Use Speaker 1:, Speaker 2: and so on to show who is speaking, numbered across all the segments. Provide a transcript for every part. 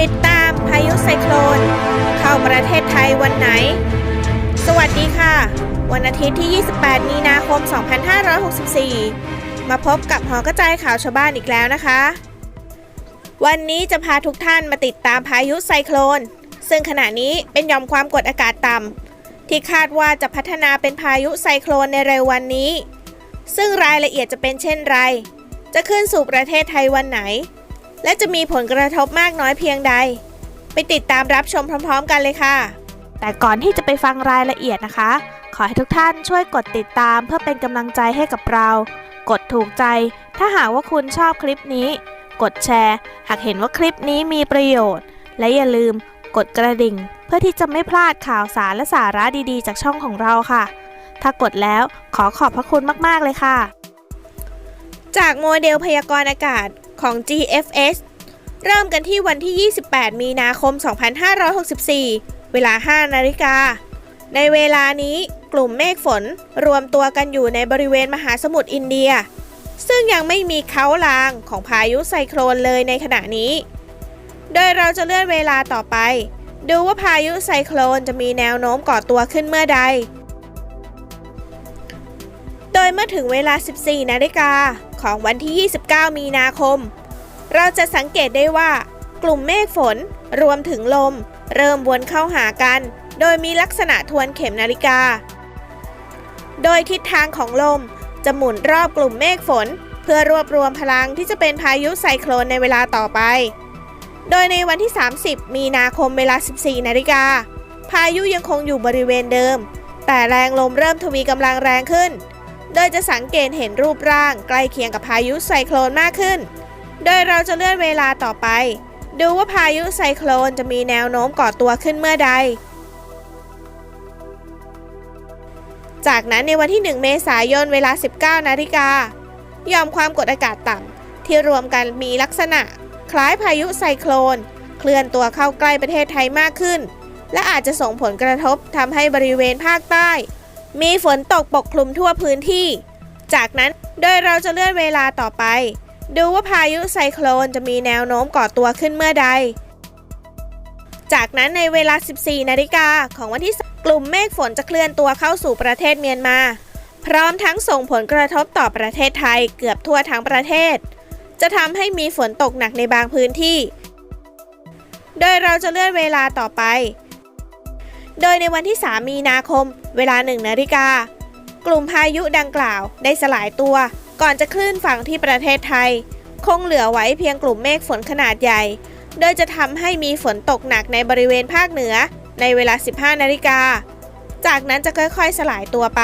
Speaker 1: ติดตามพายวประเทศไทยวันไหน สวัสดีค่ะ วันอาทิตย์ที่ 28 มีนาคม 2564 มาพบกับหอกระจายข่าวชาวบ้านอีกแล้วนะคะ วันนี้จะพาทุกท่านมาติดตามพายุไซโคลน ซึ่งขณะนี้เป็นยอมความกดอากาศต่ำที่คาดว่าจะพัฒนาเป็นพายุไซโคลนในเร็ววันนี้ ซึ่งรายละเอียดจะเป็นเช่นไร จะขึ้นสู่ประเทศไทยวันไหน และจะมีผลกระทบมากน้อยเพียงใด ไปติดตามรับชมพร้อม ๆ กันเลยค่ะ แต่ก่อนที่จะไปฟังรายละเอียดนะคะ ขอให้ทุกท่านช่วยกดติดตามเพื่อเป็นกำลังใจให้กับเรา กดถูกใจ ถ้าหากว่าคุณชอบคลิปนี้ กดแชร์ หากเห็นว่าคลิปนี้มีประโยชน์ และอย่าลืมกดกระดิ่ง เพื่อที่จะไม่พลาดข่าวสารและสาระดีๆ จากช่องของเราค่ะ ถ้ากดแล้วขอขอบพระคุณมากๆเลยค่ะ จากโมเดลพยากรณ์อากาศ ของ GFS เริ่มกันที่วันที่ 28 มีนาคม 2564 เวลา 5 นาฬิกา ในเวลานี้กลุ่มเมฆฝนรวมตัวกันอยู่ในบริเวณมหาสมุทรอินเดีย ซึ่งยังไม่มีเขาลางของพายุไซโคลนเลยในขณะนี้ โดยเราจะเลื่อนเวลาต่อไป ดูว่าพายุไซโคลนจะมีแนวโน้มก่อตัวขึ้นเมื่อใด โดยเมื่อถึงเวลา 14 นาฬิกา ของวันที่ 29 มีนาคม เราจะสังเกตได้ว่า กลุ่มเมฆฝนรวมถึงลม เริ่มวนเข้าหากัน โดยมีลักษณะทวนเข็มนาฬิกา โดยทิศทางของลมจะหมุนรอบกลุ่มเมฆฝน เพื่อรวบรวมพลังที่จะเป็นพายุไซโคลนในเวลาต่อไป โดยในวันที่ 30 มีนาคมเวลา 14 นาฬิกา พายุยังคงอยู่บริเวณเดิม แต่แรงลมเริ่มทวีกำลังแรงขึ้น โดยจะสังเกตเห็นรูปร่างใกล้เคียงกับพายุไซโคลนมากขึ้น โดยเราจะเลื่อนเวลาต่อไป ดูว่าพายุไซโคลนจะมีแนวโน้มก่อตัวขึ้นเมื่อใด จากนั้นในวันที่ 1 เมษายนเวลา 19 นาฬิกายอมความกดอากาศต่ำที่รวมกันมีลักษณะ คล้ายพายุไซโคลน เคลื่อนตัวเข้าใกล้ประเทศไทยมากขึ้น และอาจจะส่งผลกระทบทำให้บริเวณภาคใต้ มีฝนตกปกคลุมทั่วพื้นที่ จากนั้นโดยเราจะเลื่อนเวลาต่อไป ดูว่าพายุไซโคลนจะมีแนวโน้มก่อตัวขึ้นเมื่อใด จากนั้นในเวลา 14 นาฬิกาของวันที่กลุ่มเมฆฝนจะเคลื่อนตัวเข้าสู่ประเทศเมียนมา พร้อมทั้งส่งผลกระทบต่อประเทศไทยเกือบทั่วทั้งประเทศ จะทำให้มีฝนตกหนักในบางพื้นที่ โดยเราจะเลื่อนเวลาต่อไป โดยในวันที่ 3 มีนาคม เวลา 1 นาฬิกา กลุ่มพายุดังกล่าวได้สลายตัว ก่อนจะคลื่นฝั่งที่ประเทศไทย คงเหลือไว้เพียงกลุ่มเมฆฝนขนาดใหญ่ โดยจะทำให้มีฝนตกหนักในบริเวณภาคเหนือ ในเวลา 15 นาฬิกา จากนั้นจะค่อยๆ สลายตัวไป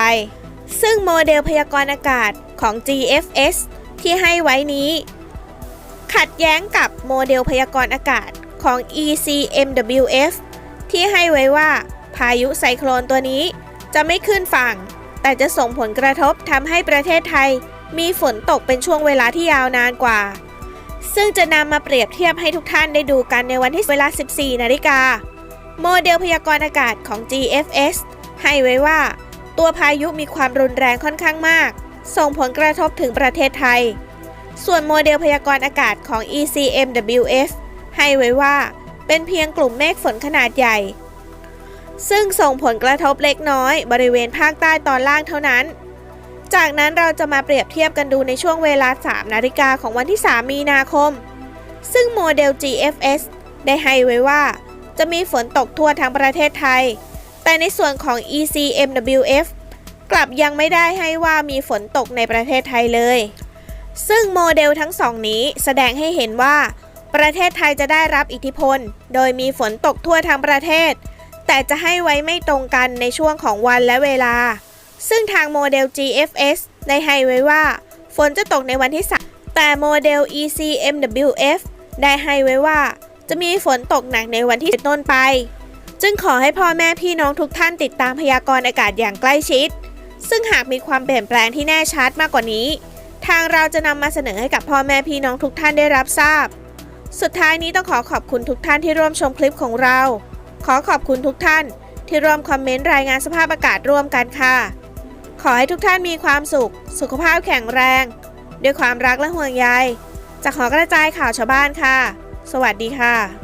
Speaker 1: ซึ่งโมเดลพยากรณ์อากาศของ GFS ที่ให้ไว้นี้ ขัดแย้งกับโมเดลพยากรณ์อากาศของ ECMWF ที่ให้ไว้ว่า พายุไซโคลนตัวนี้จะไม่ขึ้นฝั่ง แต่จะส่งผลกระทบทำให้ประเทศไทย มีฝนตกเป็นช่วงเวลาที่ยาวนานกว่า ซึ่งจะนำมาเปรียบเทียบให้ทุกท่านได้ดูกันในวันที่เวลา 14 นาฬิกา โมเดลพยากรณ์อากาศของ GFS ให้ไว้ว่า ตัวพายุมีความรุนแรงค่อนข้างมาก ส่งผลกระทบถึงประเทศไทย ส่วนโมเดลพยากรณ์อากาศของ ECMWF ให้ไว้ว่า เป็นเพียงกลุ่มเมฆฝนขนาดใหญ่ ซึ่งส่งผลกระทบเล็กน้อย บริเวณภาคใต้ตอนล่างเท่านั้น จากนั้นเราจะมาเปรียบเทียบกันดูในช่วงเวลา 3 นาฬิกาของวันที่ 3 มีนาคม ซึ่งโมเดล GFS ได้ให้ไว้ว่า จะมีฝนตกทั่วทั้งประเทศไทย แต่ในส่วนของ ECMWF กลับยังไม่ได้ให้ว่ามีฝนตกในประเทศไทยเลย ซึ่งโมเดลทั้งสองนี้แสดงให้เห็นว่า ประเทศไทยจะได้รับอิทธิพล โดยมีฝนตกทั่วทั้งประเทศ แต่จะให้ไว้ไม่ตรงกันในช่วงของวันและเวลา ซึ่งทางโมเดล GFS ได้ให้ไว้ว่า ฝนจะตกในวันที่ 3 แต่โมเดล ECMWF ได้ให้ไว้ว่า จะมีฝนตกหนักในวันที่ต้นไป จึงขอให้พ่อแม่พี่น้องทุกท่านติดตามพยากรณ์อากาศอย่างใกล้ชิด ซึ่งหากมีความเปลี่ยนแปลงที่แน่ชัดมากกว่านี้ ทางเราจะนำมาเสนอให้กับพ่อแม่พี่น้องทุกท่านได้รับทราบ สุดท้ายนี้ต้องขอขอบคุณทุกท่านที่ร่วมชมคลิปของเรา ขอขอบคุณทุกท่านที่ร่วมคอมเมนต์รายงานสภาพอากาศร่วมกันค่ะ ขอให้ทุกท่านมีความสุข สุขภาพแข็งแรง ด้วยความรักและห่วงใย จากหอกระจายข่าวชาวบ้านค่ะ สวัสดีค่ะ